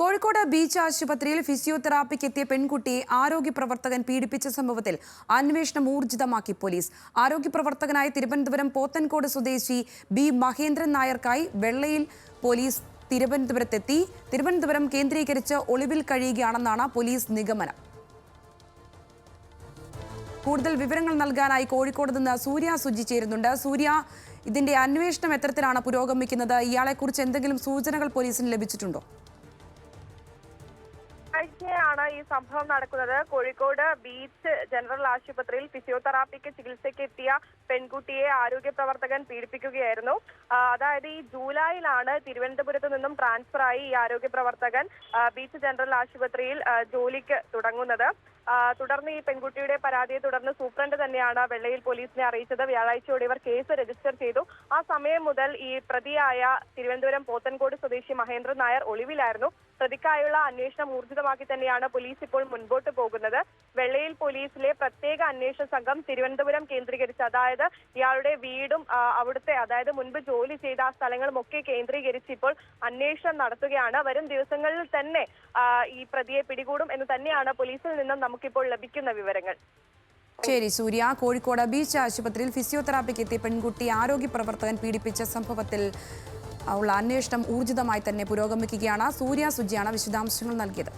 Kozhikode beach ആശുപത്രിയിൽ ഫിസിയോതെറാപ്പിക്ക് എത്തിയ പെൺകുട്ടിയെ ആരോഗ്യ പ്രവർത്തകൻ പീഡിപ്പിച്ച സംഭവത്തിൽ അന്വേഷണം ഊർജിതമാക്കി പോലീസ്. ആരോഗ്യ പ്രവർത്തകനായ തിരുവനന്തപുരം പോത്തൻകോട് സ്വദേശി ബി മഹേന്ദ്രൻ നായർക്കായി വെള്ളയിൽ പോലീസ് തിരുവനന്തപുരത്തെത്തി. തിരുവനന്തപുരം കേന്ദ്രീകരിച്ച് ഒളിവിൽ കഴിയുകയാണെന്നാണ് പോലീസ് നിഗമനം. കൂടുതൽ വിവരങ്ങൾ നൽകാനായി കോഴിക്കോട് നിന്ന് സൂര്യ സുജി ചേരുന്നുണ്ട്. സൂര്യ ഇതിന്റെ അന്വേഷണം എത്തരത്തിലാണ് പുരോഗമിക്കുന്നത്? ഇയാളെക്കുറിച്ച് എന്തെങ്കിലും സൂചനകൾ പോലീസിന് ലഭിച്ചിട്ടുണ്ടോ? ആഴ്ചയാണ് ഈ സംഭവം നടക്കുന്നത്. കോഴിക്കോട് ബീച്ച് ജനറൽ ആശുപത്രിയിൽ ഫിസിയോതെറാപ്പിക്ക് ചികിത്സയ്ക്ക് എത്തിയ പെൺകുട്ടിയെ ആരോഗ്യ പ്രവർത്തകൻ പീഡിപ്പിക്കുകയായിരുന്നു. അതായത് ഈ ജൂലൈയിലാണ് തിരുവനന്തപുരത്ത് നിന്നും ട്രാൻസ്ഫർ ആയി ഈ ആരോഗ്യ പ്രവർത്തകൻ ബീച്ച് ജനറൽ ആശുപത്രിയിൽ ജോലിക്ക് തുടങ്ങുന്നത്. തുടർന്ന് ഈ പെൺകുട്ടിയുടെ പരാതിയെ തുടർന്ന് സൂപ്രണ്ട് തന്നെയാണ് വെള്ളയിൽ പോലീസിനെ അറിയിച്ചത്. വ്യാഴാഴ്ചയോടെ ഇവർ കേസ് രജിസ്റ്റർ ചെയ്തു. ആ സമയം മുതൽ ഈ പ്രതിയായ തിരുവനന്തപുരം പോത്തൻകോട് സ്വദേശി മഹേന്ദ്രൻ നായർ ഒളിവിലായിരുന്നു. പ്രതിക്കായുള്ള അന്വേഷണം ഊർജിതമാക്കി തന്നെയാണ് പോലീസ് ഇപ്പോൾ മുൻപോട്ട് പോകുന്നത്. വെള്ളയിൽ പോലീസിലെ പ്രത്യേക അന്വേഷണ സംഘം തിരുവനന്തപുരം കേന്ദ്രീകരിച്ച് അതായത് ഇയാളുടെ വീടും അവിടുത്തെ അതായത് മുൻപ് ജോലി ചെയ്ത ആ സ്ഥലങ്ങളും ഒക്കെ കേന്ദ്രീകരിച്ച് ഇപ്പോൾ അന്വേഷണം നടത്തുകയാണ്. വരും ദിവസങ്ങളിൽ തന്നെ ഈ പ്രതിയെ പിടികൂടും എന്ന് തന്നെയാണ് പോലീസിൽ നിന്നും നമുക്കിപ്പോൾ ലഭിക്കുന്ന വിവരങ്ങൾ. ശരി സൂര്യ കോഴിക്കോട് ബീച്ച് ആശുപത്രിയിൽ ഫിസിയോതെറാപ്പിക്ക് എത്തിയ പെൺകുട്ടി ആരോഗ്യ പ്രവർത്തകൻ പീഡിപ്പിച്ച സംഭവത്തിൽ ഉള്ള അന്വേഷണം ഊർജിതമായി തന്നെ പുരോഗമിക്കുകയാണ്. സൂര്യ സുജിയാണ് വിശദാംശങ്ങൾ നൽകിയത്.